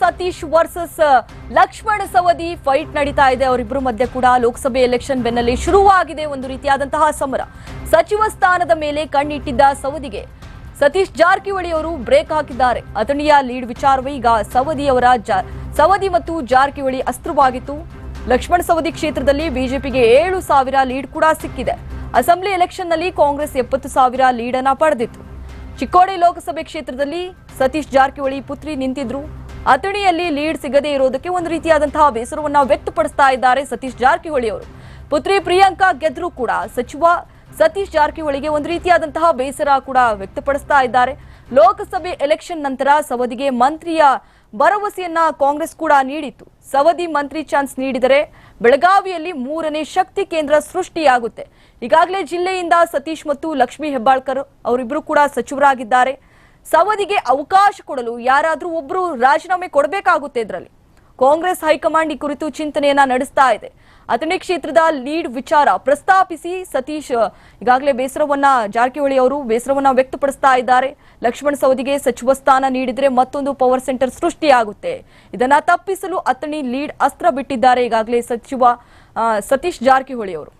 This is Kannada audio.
ಸತೀಶ್ ವರ್ಸಸ್ ಲಕ್ಷ್ಮಣ ಸವದಿ ಫೈಟ್ ನಡೀತಾ ಇದೆ. ಅವರಿಬ್ಬರ ಮಧ್ಯೆ ಕೂಡ ಲೋಕಸಭೆ ಎಲೆಕ್ಷನ್ ಬೆನ್ನಲ್ಲಿ ಶುರುವಾಗಿದೆ ಒಂದು ರೀತಿಯಾದಂತಹ ಸಮರ ಸಚಿವ ಸ್ಥಾನದ ಮೇಲೆ ಕಣ್ಣಿಟ್ಟಿದ್ದ ಸವದಿಗೆ ಸತೀಶ್ ಜಾರಕಿಹೊಳಿ ಅವರು ಬ್ರೇಕ್ ಹಾಕಿದ್ದಾರೆ. ಅಥಣಿಯ ಲೀಡ್ ವಿಚಾರವೇ ಈಗ ಸವದಿ ಅವರ ಸವದಿ ಮತ್ತು ಜಾರಕಿಹೊಳಿ ಅಸ್ತ್ರವಾಗಿತ್ತು. ಲಕ್ಷ್ಮಣ ಸವದಿ ಕ್ಷೇತ್ರದಲ್ಲಿ ಬಿಜೆಪಿಗೆ ಏಳು ಸಾವಿರ ಲೀಡ್ ಕೂಡ ಸಿಕ್ಕಿದೆ. ಅಸೆಂಬ್ಲಿ ಎಲೆಕ್ಷನ್ನಲ್ಲಿ ಕಾಂಗ್ರೆಸ್ ಎಪ್ಪತ್ತು ಸಾವಿರ ಲೀಡ್ ಅನ್ನ ಪಡೆದಿತ್ತು. ಚಿಕ್ಕೋಡಿ ಲೋಕಸಭೆ ಕ್ಷೇತ್ರದಲ್ಲಿ ಸತೀಶ್ ಜಾರಕಿಹೊಳಿ ಪುತ್ರಿ ನಿಂತಿದ್ರು. ಅಥಣಿಯಲ್ಲಿ ಲೀಡ್ ಸಿಗದೇ ಇರೋದಕ್ಕೆ ಒಂದು ರೀತಿಯಾದಂತಹ ಬೇಸರವನ್ನ ವ್ಯಕ್ತಪಡಿಸ್ತಾ ಇದ್ದಾರೆ ಸತೀಶ್ ಜಾರಕಿಹೊಳಿ ಅವರು. ಪುತ್ರಿ ಪ್ರಿಯಾಂಕಾ ಗೆದ್ರು ಕೂಡ ಸಚಿವ ಸತೀಶ್ ಜಾರಕಿಹೊಳಿಗೆ ಒಂದು ರೀತಿಯಾದಂತಹ ಬೇಸರ ಕೂಡ ವ್ಯಕ್ತಪಡಿಸ್ತಾ ಇದ್ದಾರೆ. ಲೋಕಸಭೆ ಎಲೆಕ್ಷನ್ ನಂತರ ಸವದಿಗೆ ಮಂತ್ರಿಯ ಭರವಸೆಯನ್ನ ಕಾಂಗ್ರೆಸ್ ಕೂಡ ನೀಡಿತ್ತು. ಸವದಿ ಮಂತ್ರಿ ಚಾನ್ಸ್ ನೀಡಿದರೆ ಬೆಳಗಾವಿಯಲ್ಲಿ ಮೂರನೇ ಶಕ್ತಿ ಕೇಂದ್ರ ಸೃಷ್ಟಿಯಾಗುತ್ತೆ. ಈಗಾಗಲೇ ಜಿಲ್ಲೆಯಿಂದ ಸತೀಶ್ ಮತ್ತು ಲಕ್ಷ್ಮೀ ಹೆಬ್ಬಾಳ್ಕರ್ ಅವರಿಬ್ಬರು ಕೂಡ ಸಚಿವರಾಗಿದ್ದಾರೆ. ಸವದಿಗೆ ಅವಕಾಶ ಕೊಡಲು ಯಾರಾದರೂ ಒಬ್ಬರು ರಾಜೀನಾಮೆ ಕೊಡಬೇಕಾಗುತ್ತೆ ಇದರಲ್ಲಿ. ಕಾಂಗ್ರೆಸ್ ಹೈಕಮಾಂಡ್ ಈ ಕುರಿತು ಚಿಂತನೆಯನ್ನ ನಡೆಸ್ತಾ ಇದೆ. ಅಥಣಿ ಕ್ಷೇತ್ರದ ಲೀಡ್ ವಿಚಾರ ಪ್ರಸ್ತಾಪಿಸಿ ಸತೀಶ್, ಈಗಾಗಲೇ ಬೇಸರವನ್ನ ಜಾರಕಿಹೊಳಿ ಅವರು ಬೇಸರವನ್ನ ವ್ಯಕ್ತಪಡಿಸ್ತಾ ಇದ್ದಾರೆ. ಲಕ್ಷ್ಮಣ ಸವದಿಗೆ ಸಚಿವ ಸ್ಥಾನ ನೀಡಿದರೆ ಮತ್ತೊಂದು ಪವರ್ ಸೆಂಟರ್ ಸೃಷ್ಟಿಯಾಗುತ್ತೆ. ಇದನ್ನ ತಪ್ಪಿಸಲು ಅಥಣಿ ಲೀಡ್ ಅಸ್ತ್ರ ಬಿಟ್ಟಿದ್ದಾರೆ ಈಗಾಗಲೇ ಸಚಿವ ಸತೀಶ್ ಜಾರಕಿಹೊಳಿ ಅವರು.